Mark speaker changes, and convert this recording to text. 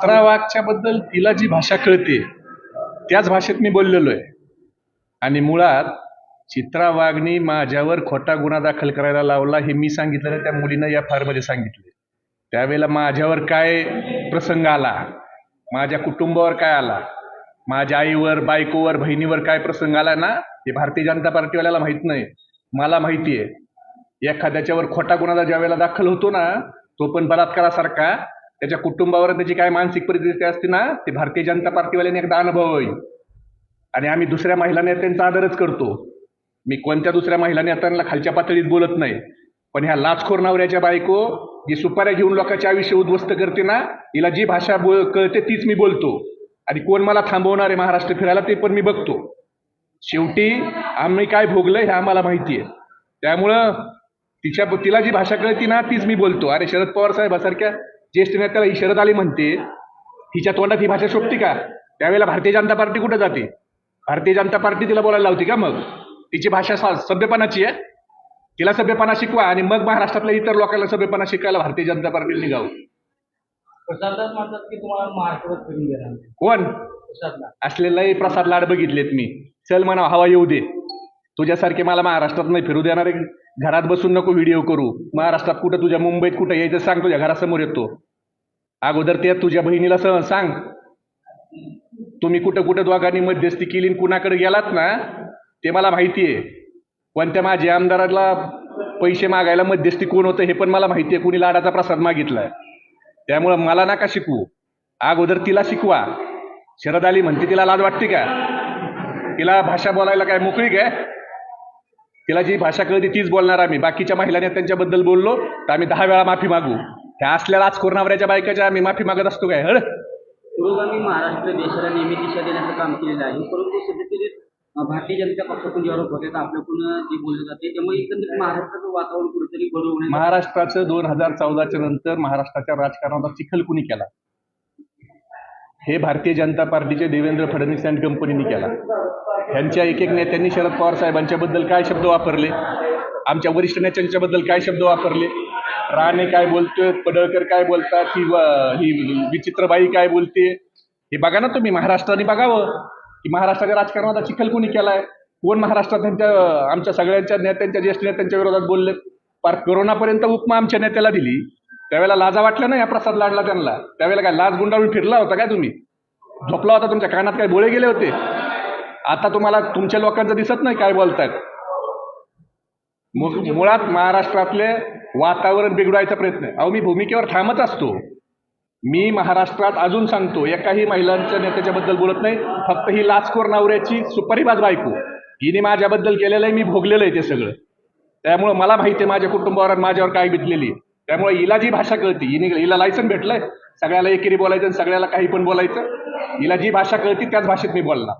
Speaker 1: चित्रा वाघच्या बद्दल तिला जी भाषा कळते त्याच भाषेत मी बोललेलो आहे. आणि मुळात चित्रा वाघनी माझ्यावर खोटा गुन्हा दाखल करायला लावला हे मी सांगितलं त्या मुलीनं या फारमध्ये सांगितले. त्यावेळेला माझ्यावर काय प्रसंग आला? माझ्या कुटुंबावर काय आला? माझ्या आईवर बायकोवर बहिणीवर काय प्रसंग आला ना? हे भारतीय जनता पार्टीवाल्याला माहीत नाही. मला माहिती आहे. एखाद्याच्यावर खोटा गुन्हा ज्या वेळेला दाखल होतो ना तो पण बलात्कारासारखा त्याच्या कुटुंबावर त्याची काय मानसिक परिस्थिती असते ना ते भारतीय जनता पार्टीवाल्यांनी एकदा अनुभव होईल. आणि आम्ही दुसऱ्या महिला नेत्यांचा आदरच करतो. मी कोणत्या दुसऱ्या महिला नेत्यांना खालच्या पातळीत बोलत नाही पण ह्या लाचखोर नवऱ्याच्या बायको जी सुपाऱ्या घेऊन लोकांचे आयुष्य उद्ध्वस्त करते ना हिला जी भाषा बोल कळते तीच मी बोलतो. आणि कोण मला थांबवणार आहे महाराष्ट्र फिरायला ते पण मी बघतो. शेवटी आम्ही काय भोगलं हे आम्हाला माहिती आहे. त्यामुळं तिच्या तिला जी भाषा कळती ना तीच मी बोलतो. अरे शरद पवार साहेबासारख्या ज्येष्ठ नेत्याला ही शरद आली म्हणते हिच्या तोंडात ही भाषा शोभते का? त्यावेळेला भारतीय जनता पार्टी कुठं जाते? भारतीय जनता पार्टी तिला बोलायला लावते का मग? तिची भाषा सभ्यपणाची आहे. तिला सभ्यपणा शिकवा आणि मग महाराष्ट्रातल्या इतर लोकांना सभ्यपणा शिकायला भारतीय जनता पार्टीला निघावं.
Speaker 2: प्रसाददास म्हणतात की तुम्हाला महाराष्ट्रात फिरून देणार नाही.
Speaker 1: कोण?
Speaker 2: प्रसादला
Speaker 1: असलेलाही प्रसाद लाड बघितलेत मी. चल म्हणा हवा येऊ दे. तुझ्यासारखे मला महाराष्ट्रात नाही फिरू देणारे. घरात बसून नको व्हिडिओ करू. महाराष्ट्रात कुठं तुझ्या मुंबईत कुठं यायचं सांग तुझ्या घरासमोर येतो. अगोदर ते तुझ्या बहिणीला स सांग. तुम्ही कुठं कुठं दोघांनी मध्यस्थी केली आणि कुणाकडे गेलात ना ते मला माहिती आहे. कोणत्या माझ्या आमदाराला पैसे मागायला मध्यस्थी कोण होतं हे पण मला माहिती आहे. कुणी लाडाचा प्रसाद मागितलाय. त्यामुळं मला नका शिकवू. अगोदर तिला शिकवा. शरद आली म्हणते तिला लाज वाटते का? तिला भाषा बोलायला काय मोकळी काय तिला जी भाषा कळते तीच बोलणार आम्ही. बाकीच्या महिलांनी त्यांच्याबद्दल बोललो तर आम्ही दहा वेळा माफी मागू. ह्या असलेला आज कोरणावऱ्याच्या बायकाच्या आम्ही माफी मागत असतो काय? हळ
Speaker 2: पुरोगामी महाराष्ट्र देशाला नेहमी दिशा देण्याचं काम केलेलं आहे. परंतु सध्या भारतीय जनता पक्षातून जे आरोप होते आपल्याकडून जे बोलले जाते त्यामुळे एकंदरीत महाराष्ट्राचं वातावरण कुठेतरी बरं होण्याचं
Speaker 1: महाराष्ट्राचं दोन हजार चौदाच्या नंतर महाराष्ट्राच्या राजकारणाचा चिखल कुणी केला? हे भारतीय जनता पार्टीचे देवेंद्र फडणवीस अँड कंपनीने केला. ह्यांच्या एक एक नेत्यांनी शरद पवार साहेबांच्याबद्दल काय शब्द वापरले? आमच्या वरिष्ठ नेत्यांच्याबद्दल काय शब्द वापरले? राणे काय बोलतोय पडळकर काय बोलतात ही ही विचित्रबाई काय बोलते हे बघा ना तुम्ही महाराष्ट्राने बघावं. की महाराष्ट्राच्या राजकारणाचा चिखल कोणी केलाय? कोण महाराष्ट्रात त्यांच्या आमच्या सगळ्यांच्या नेत्यांच्या ज्येष्ठ नेत्यांच्या विरोधात बोलले पार करोनापर्यंत उपमा आमच्या नेत्याला दिली. त्यावेळेला लाजा वाटल्या ना या प्रसाद लाडला त्यांना? त्यावेळेला काय लाज गुंडाळून फिरला होता काय तुम्ही? झोपला होता तुमच्या कानात काय बोळे गेले होते? आता तुम्हाला तुमच्या लोकांचं दिसत नाही काय बोलतायत. मु- मुळात महाराष्ट्रातले वातावरण बिघडवायचा प्रयत्न आहे. अहो मी भूमिकेवर ठामच असतो. मी महाराष्ट्रात अजून सांगतो एकाही महिलांच्या नेत्याच्याबद्दल बोलत नाही फक्त ही लाचखोर नवऱ्याची सुपारीबाज बायको. हिने माझ्याबद्दल केलेलं आहे मी भोगलेलं आहे ते सगळं. त्यामुळं मला माहिती आहे माझ्या कुटुंबावर आणि माझ्यावर काय बितलेली त्यामुळे हिला जी भाषा कळते हिने हिला लायसन भेटलंय. सगळ्याला एकेरी बोलायचं आणि सगळ्याला काही पण बोलायचं. हिला जी भाषा कळती त्याच भाषेत मी बोलला